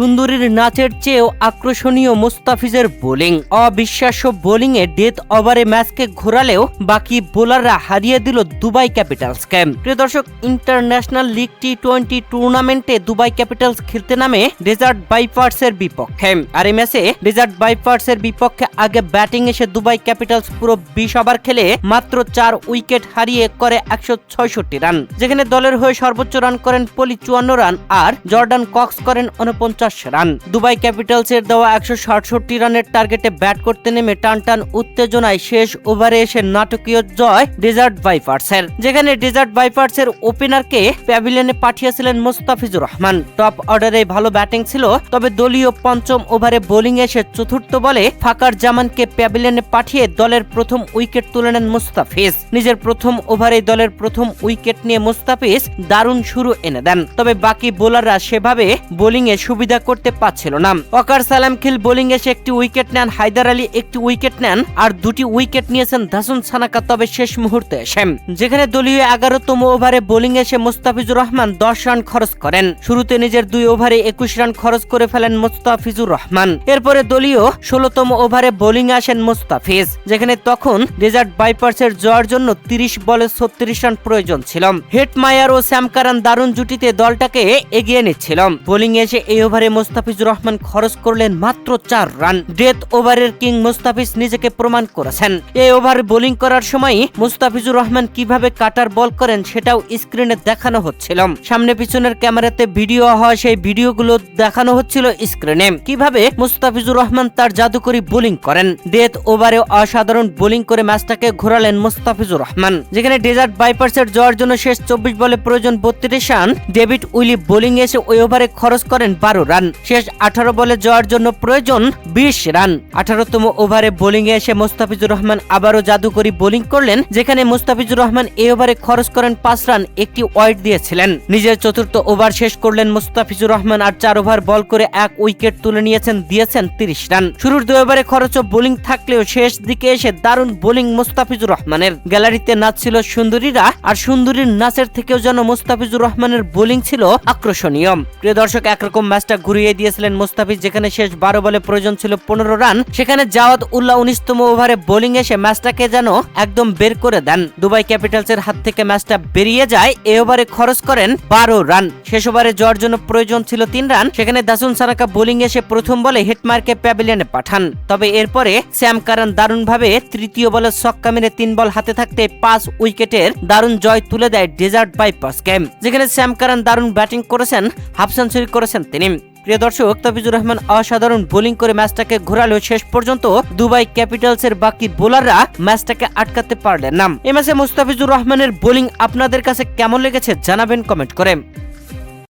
সুন্দরীর নাচের চেয়েও আকর্ষণীয় মুস্তাফিজের বোলিং। অবিশ্বাস্য বোলিংয়ে ডেথ ওভারে ম্যাচকে ঘোরালেও বাকি বোলাররা হারিয়ে দিল দুবাই ক্যাপিটালসকে। প্রিয় দর্শক, ইন্টারন্যাশনাল লিগ টি টোয়েন্টি টুর্নামেন্টে দুবাই ক্যাপিটালস খেলতে নামে ডেজার্ট বাইপার্সের বিপক্ষে। আর এই ম্যাচে ডেজার্ট বাইপার্সের বিপক্ষে আগে ব্যাটিং এসে দুবাই ক্যাপিটালস পুরো বিশ ওভার খেলে মাত্র চার উইকেট হারিয়ে করে একশো ছয়ষট্টি রান। যেখানে দলের হয়ে সর্বোচ্চ রান করেন পলি চুয়ান্ন রান আর জর্ডান কক্স করেন উনপঞ্চাশ রান। দুবাই ক্যাপিটালসের দেওয়া একশো সাতষট্টি রানের টার্গেটে ব্যাট করতে নেমে টান টান উত্তেজনায় শেষ ওভারে এসে নাটকীয় জয় ডেজার্ট বাইপার্সের। যেখানে ডেজার্ট বাইপার্সের ওপেনারকে প্যাভিলিয়নে পাঠিয়েছিলেন মুস্তাফিজুর রহমান। টপ অর্ডারে ভালো ব্যাটিং ছিল, তবে দলীয় পঞ্চম ওভারে বোলিং এসে চতুর্থ বলে ফাকার জামানকে প্যাভিলিয়নে পাঠিয়ে দলের প্রথম উইকেট তুলে নেন মুস্তাফিজ। নিজের প্রথম ওভারে দলের প্রথম উইকেট নিয়ে মুস্তাফিজ দারুণ শুরু এনে দেন। তবে বাকি বোলাররা সেভাবে বোলিংয়ে এ সুবিধা করতে পারছিল না। ওয়াকার সালাম খিল বোলিং এসে একটি উইকেট নেন, হায়দার আলী একটি উইকেট নেন আর দুটি উইকেট নিয়েছেন দাসুন সানাকা তবে শেষ মুহূর্তে এসে। যেখানে দলীয় এগারোতম ওভারে বোলিং এসে মুস্তাফিজুর রহমান দশ রান খরচ করেন। শুরুতে নিজের দুই ওভারে একুশ রান খরচ করে ফেলেন মুস্তাফিজুর রহমান। এরপরে দলীয় ষোলোতম ওভারে বোলিং আসেন মুস্তাফিজ, যেখানে তখন ডেজার্ট বাইপার্সের জয়ের জন্য তিরিশ বলে ছত্রিশ রান প্রয়োজন ছিল। হেটমায়ার ও স্যাম কারান দারুণ জুটিতে দলটাকে এগিয়ে নিচ্ছিল। বোলিং এসে এই ওভারে মুস্তাফিজুর রহমান খরচ করলেন মাত্র চার রান। ডেথ ওভারের কিং মুস্তাফিজ নিজেকে প্রমাণ করেছেন। এই ওভার বোলিং করার সময় মুস্তাফিজুর রহমান কীভাবে কাটার বল করেন সেটাও স্ক্রিনে দেখানো হচ্ছিল। সামনে পিছনের ক্যামেরাতে ভিডিও হয় সেই ভিডিওগুলো দেখানো হচ্ছিল স্ক্রিনে। কীভাবে মুস্তাফিজুর রহমান তার জাদুকরি বোলিং করেন? ডেথ ওভারে অসাধারণ বোলিং করে ম্যাচটাকে ঘোরালেন মুস্তাফিজুর রহমান। যেখানে ডেজার্ট বাইপার্সের জয়ের জন্য শেষ চব্বিশ বলে প্রয়োজন বত্রিশ রান, ডেভিড উইলি বোলিং এসে ওই ওভারে খরচ করেন বারো রান শেষ আঠারো বলে জয়ের জন্য প্রয়োজন বিশ রান আঠারোতম ওভারে বোলিং এ এসে মুস্তাফিজুর রহমান আবারও জাদুকরি বোলিং করলেন, যেখানে মুস্তাফিজুর রহমান এই ওভারে খরচ করেন পাঁচ রান একটি ওয়াইড দিয়েছিলেন। নিজের চতুর্থ ওভার শেষ করলেন মুস্তাফিজুর রহমান আর চার ওভার বল করে এক উইকেট তুলে নিয়েছেন, দিয়েছেন তিরিশ রান শুরুর দুই ওভারে খরচ বোলিং থাকলেও শেষ দিকে এসে দারুণ বোলিং মুস্তাফিজুর রহমানের। গ্যালারিতে নাচছিল সুন্দরীরা আর সুন্দরীর নাচের থেকেও যেন মুস্তাফিজুর রহমানের বোলিং ছিল আকর্ষণীয়। প্রিয় দর্শক, একরকম ম্যাচটা ঘুরিয়ে দিয়েছিলেন মুস্তাফিজ, যেখানে শেষ বারো বলে প্রয়োজন ছিল পনেরো রান। সেখানে জাওয়াদ উল্লাহ উনিশতম ওভারে বোলিং এসে ম্যাচটাকে যেন একদম বের করে দেন। দুবাই ক্যাপিটালসের হাত থেকে ম্যাচটা বেরিয়ে যায়, এ ওভারে খরচ করেন বারো রান। শেষ ওভারে যাওয়ার জন্য প্রয়োজন ছিল তিন রান, সেখানে দাসুন সানাকা বোলিং এসে প্রথম বলে হিটমার্কে প্যাভিলিয়নে পাঠান। তবে এরপরে স্যাম কারান দারুণভাবে তৃতীয় বলে ছক্কা মেরে তিন বল হাতে থাকতে পাঁচ উইকেটের দারুণ জয় তুলে দেয় ডেজার্ট বাইপাস গেম যেখানে স্যাম কারণ দারুণ ব্যাটিং করেছেন, হাফ সেঞ্চুরি করেছেন তিনি। প্রিয় দর্শক, তাফিজুর রহমান অসাধারণ বোলিং করে ম্যাচটাকে ঘোরালো। শেষ পর্যন্ত দুবাই ক্যাপিটালস এর বাকি বোলাররা ম্যাচটাকে আটকাতে পারলেন না। এই ম্যাচে মুস্তাফিজুর রহমানের বোলিং আপনাদের কাছে কেমন লেগেছে জানাবেন কমেন্ট করে।